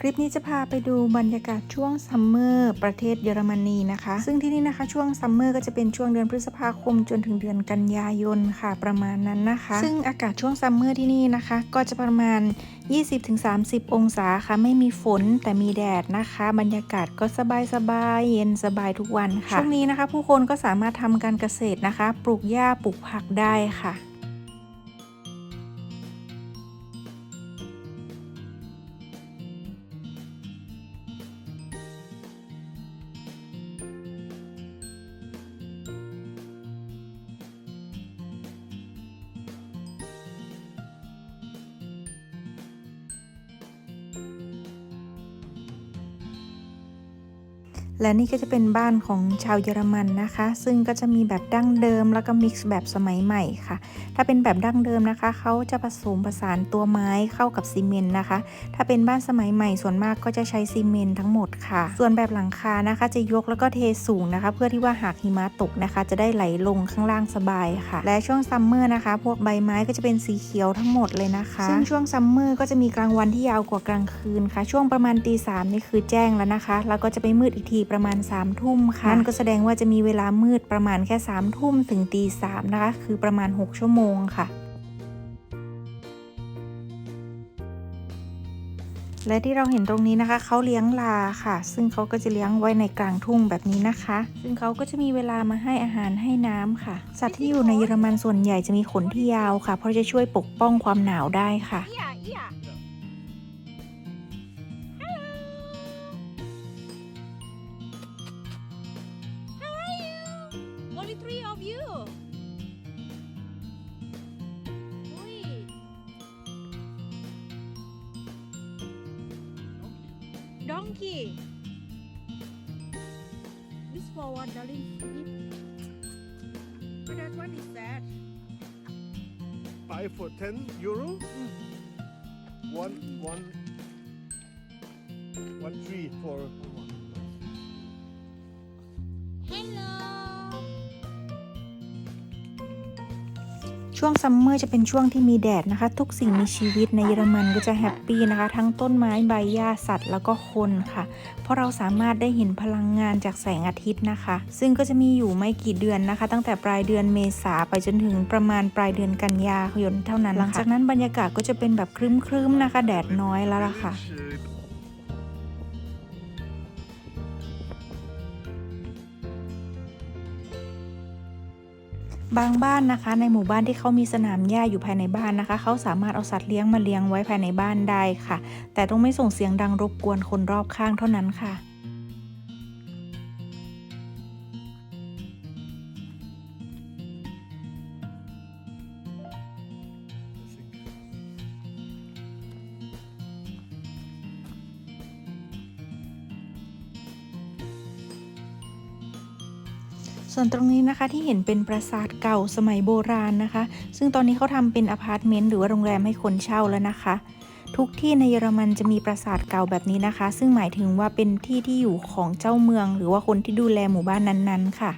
คลิปนี้จะพาไปดูบรรยากาศช่วงซัมเมอร์ประเทศเยอรมนีนะคะ ซึ่งที่นี่นะคะช่วงซัมเมอร์ก็จะเป็นช่วงเดือนพฤษภาคมจนถึงเดือนกันยายนค่ะประมาณนั้นนะคะ ซึ่งอากาศช่วงซัมเมอร์ที่นี่นะคะ ก็จะประมาณ 20-30 องศาค่ะ ไม่มีฝนแต่มีแดดนะคะ บรรยากาศก็สบายสบายๆเย็นสบายทุกวันค่ะช่วงนี้นะคะ ผู้คนก็สามารถทำการเกษตรนะคะ ปลูกหญ้าปลูกผักได้ค่ะ และนี่ก็จะเป็นบ้านของชาวเยอรมันนะคะ ซึ่งก็จะมีแบบดั้งเดิมแล้วก็มิกซ์แบบสมัยใหม่ค่ะ ถ้าเป็นแบบดั้งเดิมนะคะ เขาจะผสมผสานตัวไม้เข้ากับซีเมนต์นะคะ ถ้าเป็นบ้านสมัยใหม่ส่วนมากก็จะใช้ซีเมนต์ทั้งหมดค่ะ ส่วนแบบหลังคานะคะ จะยกแล้วก็เทสูงนะคะ เพื่อที่ว่าหากหิมะตกนะคะ จะได้ไหลลงข้างล่างสบายค่ะ และช่วงซัมเมอร์นะคะ พวกใบไม้ก็จะเป็นสีเขียวทั้งหมดเลยนะคะซึ่งช่วงซัมเมอร์ก็จะมีกลางวันที่ยาวกว่ากลางคืนค่ะ ช่วงประมาณตีสามนี่คือแจ้งแล้วนะคะ แล้วก็จะไปมืดอีกทีประมาณ3ามทุ่มค่ะนั่นก็แสดงว่าจะมีเวลามืดประมาณแค่3ามทุ่มถึงตีสามนะคะ คือประมาณ 6 ชั่วโมงค่ะและที่เราเห็นตรงนี้นะคะเขาเลี้ยงลาค่ะ ซึ่งเขาก็จะเลี้ยงไว้ในกลางทุ่งแบบนี้นะคะ ซึ่งเขาก็จะมีเวลามาให้อาหารให้น้ำค่ะ สัตว์ที่อยู่ในเยอรมันส่วนใหญ่จะมีขนที่ยาวค่ะ เพราะจะช่วยปกป้องความหนาวได้ค่ะ three of you. Oi. Donkey. This for what, darling? But that one is that. buy for 10 euro. Hmm. One, one, one tree for Hello. ช่วงซัมเมอร์จะเป็นช่วงที่มีแดดนะคะ ทุกสิ่งมีชีวิตในเยอรมันก็จะแฮปปี้นะคะ ทั้งต้นไม้ใบหญ้าสัตว์ แล้วก็คนค่ะ เพราะเราสามารถได้เห็นพลังงานจากแสงอาทิตย์นะคะ ซึ่งก็จะมีอยู่ไม่กี่เดือนนะคะ ตั้งแต่ปลายเดือนเมษาไปจนถึงประมาณปลายเดือนกันยายนเท่านั้นหลังจากนั้นบรรยากาศก็จะเป็นแบบครึ้มๆนะคะ แดดน้อยแล้วล่ะค่ะ บางบ้านนะคะ ในหมู่บ้านที่เขามีสนามหญ้าอยู่ภายในบ้านนะคะ เขาสามารถเอาสัตว์เลี้ยงมาเลี้ยงไว้ภายในบ้านได้ค่ะ แต่ต้องไม่ส่งเสียงดังรบกวนคนรอบข้างเท่านั้นค่ะ ส่วนตรงนี้นะคะที่เห็นเป็นปราสาทเก่าสมัยโบราณนะคะ ซึ่งตอนนี้เขาทำเป็นอพาร์ตเมนต์หรือว่าโรงแรมให้คนเช่าแล้วนะคะ ทุกที่ในเยอรมันจะมีปราสาทเก่าแบบนี้นะคะ ซึ่งหมายถึงว่าเป็นที่ที่อยู่ของเจ้าเมือง หรือว่าคนที่ดูแลหมู่บ้านนั้นๆค่ะ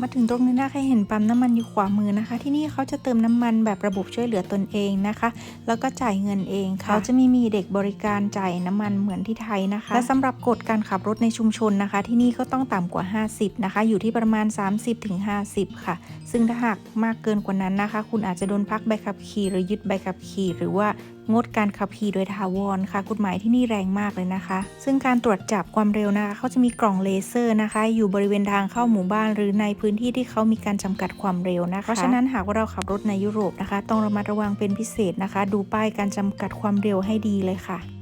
มาถึงตรงนี้นะคะเห็นปั๊มน้ำมันอยู่ขวามือนะคะ ที่นี่เขาจะเติมน้ำมันแบบระบบช่วยเหลือตนเองนะคะ แล้วก็จ่ายเงินเองค่ะเขาจะมีมีเด็กบริการจ่ายน้ำมันเหมือนที่ไทยนะคะ และสำหรับกฎการขับรถในชุมชนนะคะ ที่นี่ก็ต้องต่ำกว่า 50 นะคะ อยู่ที่ประมาณ 30-50 ค่ะ ซึ่งถ้าหากมากเกินกว่านั้นนะคะ คุณอาจจะโดนพักใบขับขี่หรือยึดใบขับขี่หรือว่า งดการขับขี่โดยถาวรค่ะ กฎหมายที่นี่แรงมากเลยนะคะ ซึ่งการตรวจจับความเร็วนะคะเขาจะมีกล่องเลเซอร์นะคะ อยู่บริเวณทางเข้าหมู่บ้าน หรือในพื้นที่ที่เขามีการจำกัดความเร็วนะคะ เพราะฉะนั้นหากว่าเราขับรถในยุโรปนะคะ ต้องระมัดระวังเป็นพิเศษนะคะ ดูป้ายการจำกัดความเร็วให้ดีเลยค่ะ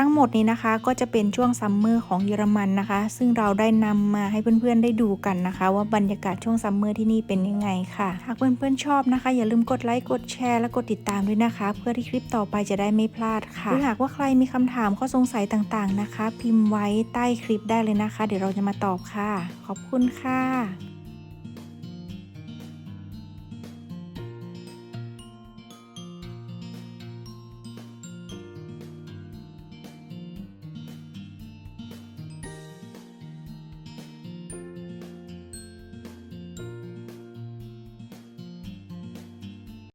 ทั้งหมดนี้นะคะก็จะเป็นช่วงซัมเมอร์ของเยอรมันนะคะ ซึ่งเราได้นำมาให้เพื่อนๆได้ดูกันนะคะ ว่าบรรยากาศช่วงซัมเมอร์ที่นี่เป็นยังไงค่ะหากเพื่อนๆชอบนะคะ อย่าลืมกดไลค์กดแชร์และกดติดตามด้วยนะคะ เพื่อที่คลิปต่อไปจะได้ไม่พลาดค่ะหรือหากว่าใครมีคำถามข้อสงสัยต่างๆนะคะ พิมพ์ไว้ใต้คลิปได้เลยนะคะ เดี๋ยวเราจะมาตอบค่ะ ขอบคุณค่ะ